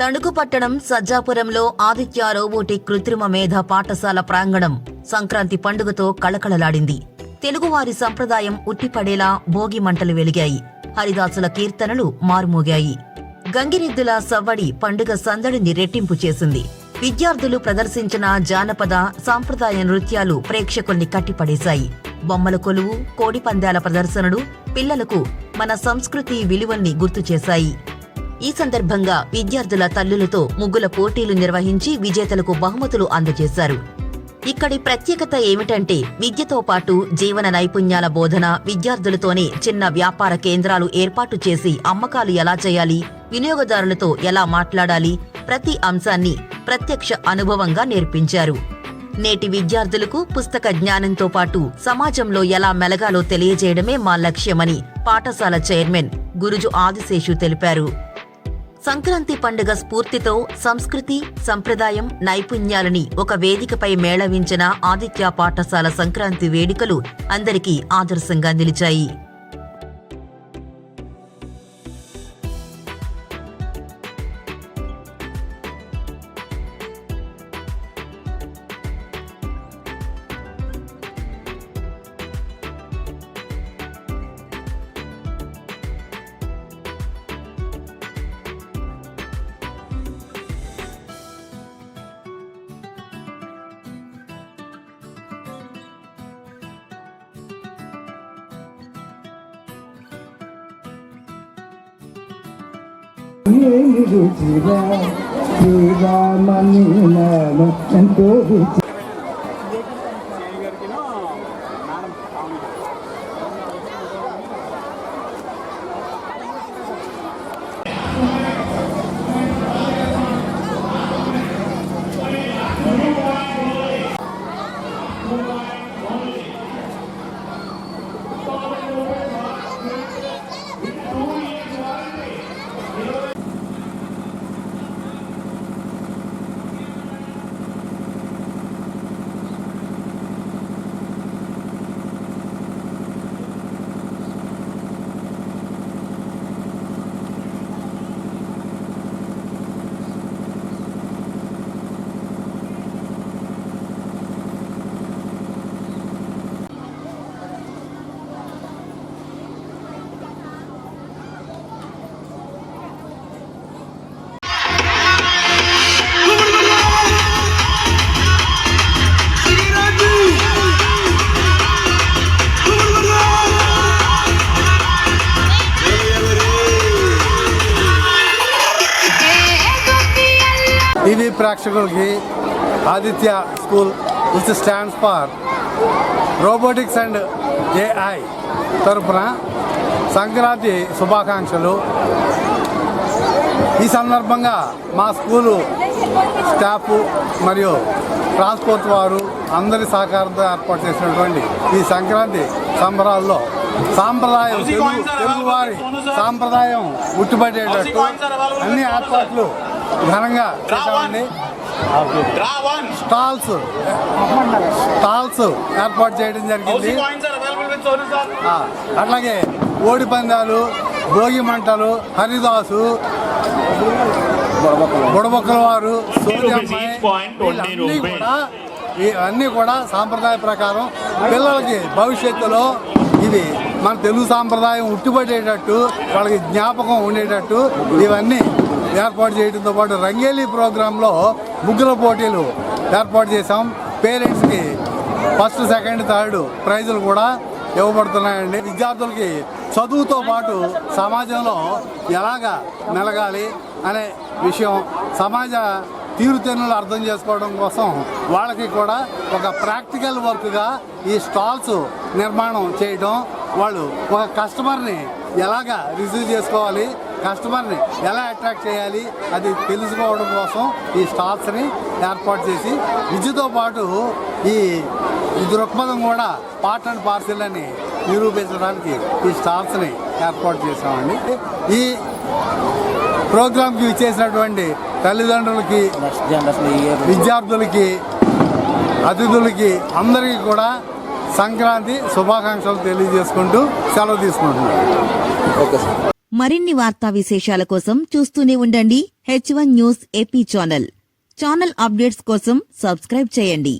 తణుకు పట్టణం సజ్జాపురంలో ఆదిత్య రోబోటిక్ కృత్రిమ మేధ పాఠశాల ప్రాంగణం సంక్రాంతి పండుగతో కళకళలాడింది. తెలుగువారి సంప్రదాయం ఉట్టిపడేలా భోగి మంటలు వెలిగాయి. హరిదాసుల కీర్తనలు మారుమోగాయి. గంగిరెద్దుల సవ్వడి పండుగ సందడిని రెట్టింపు చేసింది. విద్యార్థులు ప్రదర్శించిన జానపద సాంప్రదాయ నృత్యాలు ప్రేక్షకుల్ని కట్టిపడేశాయి. బొమ్మల కొలువు కోడిపందాల ప్రదర్శనలు పిల్లలకు మన సంస్కృతి విలువల్ని గుర్తు చేశాయి. ఈ సందర్భంగా విద్యార్థుల తల్లులతో ముగ్గుల పోటీలు నిర్వహించి విజేతలకు బహుమతులు అందజేశారు. ఇక్కడి ప్రత్యేకత ఏమిటంటే విద్యతో పాటు జీవన నైపుణ్యాల బోధన విద్యార్థులతోనే చిన్న వ్యాపార కేంద్రాలు ఏర్పాటు చేసి అమ్మకాలు ఎలా చేయాలి వినియోగదారులతో ఎలా మాట్లాడాలి ప్రతి అంశాన్ని ప్రత్యక్ష అనుభవంగా నేర్పించారు. నేటి విద్యార్థులకు పుస్తక జ్ఞానంతో పాటు సమాజంలో ఎలా మెలగాలో తెలియజేయడమే మా లక్ష్యమని పాఠశాల చైర్మన్ గురుజు ఆదిశేషు తెలిపారు. సంక్రాంతి పండుగ స్ఫూర్తితో సంస్కృతి సంప్రదాయం నైపుణ్యాలని ఒక వేదికపై మేళవించిన ఆదిత్య పాఠశాల సంక్రాంతి వేడుకలు అందరికీ ఆదర్శంగా నిలిచాయి. ఏమి రుచిరా శ్రీరామని నామ ఎంతో రుచి ప్రేక్షకులకి Aditya school which stands for robotics and AI తరపున సంక్రాంతి శుభాకాంక్షలు. ఈ సందర్భంగా మా స్కూలు స్టాఫ్ మరియు ట్రాన్స్పోర్ట్ వారు అందరి సహకారంతో ఏర్పాటు చేసినటువంటి ఈ సంక్రాంతి సంబరాల్లో సాంప్రదాయం తెలుగు తెలుగువారి సాంప్రదాయం ఉట్టుబడేటట్టు అన్ని ఏర్పాట్లు ఘనంగా చేశామండి. స్టాల్స్ స్టాల్స్ ఏర్పాటు చేయడం జరిగింది. అట్లాగే ఓడి పందాలు భోగి మంటలు హరిదాసు బుడబొక్కల వారు సూర్య అమ్మాయి, వీళ్ళన్నీ కూడా ఇవన్నీ కూడా సాంప్రదాయ ప్రకారం పిల్లలకి భవిష్యత్తులో ఇవి మన తెలుగు సాంప్రదాయం ఉట్టుబడేటట్టు వాళ్ళకి జ్ఞాపకం ఉండేటట్టు ఇవన్నీ ఏర్పాటు చేయడంతో పాటు రంగేలీ ప్రోగ్రాంలో ముగ్గుల పోటీలు ఏర్పాటు చేసాం పేరెంట్స్కి ఫస్ట్ సెకండ్ థర్డ్ ప్రైజులు కూడా ఇవ్వబడుతున్నాయండి. విద్యార్థులకి చదువుతో పాటు సమాజంలో ఎలాగా మెలగాలి అనే విషయం సమాజ తీరుతెన్నులు అర్థం చేసుకోవడం కోసం వాళ్ళకి కూడా ఒక ప్రాక్టికల్ వర్క్గా ఈ స్టాల్స్ నిర్మాణం చేయడం వాళ్ళు ఒక కస్టమర్ని ఎలాగా రిసీవ్ చేసుకోవాలి కస్టమర్ని ఎలా అట్రాక్ట్ చేయాలి అది తెలుసుకోవడం కోసం ఈ స్టాల్స్ని ఏర్పాటు చేసి విద్యతో పాటు ఈ దృక్పథం కూడా పార్ట్ అండ్ పార్సిల్ అని నిరూపించడానికి ఈ స్టాల్స్ని ఏర్పాటు చేసామండి ఈ ప్రోగ్రాంకి ఇచ్చేసినటువంటి తల్లిదండ్రులకి విద్యార్థులకి అతిథులకి అందరికీ కూడా సంక్రాంతి శుభాకాంక్షలు తెలియజేసుకుంటూ సెలవు తీసుకుంటున్నాను మరిన్ని వార్తా విశేషాల కోసం చూస్తూనే ఉండండి H one news AP channel channel updates కోసం సబ్స్క్రైబ్ చేయండి.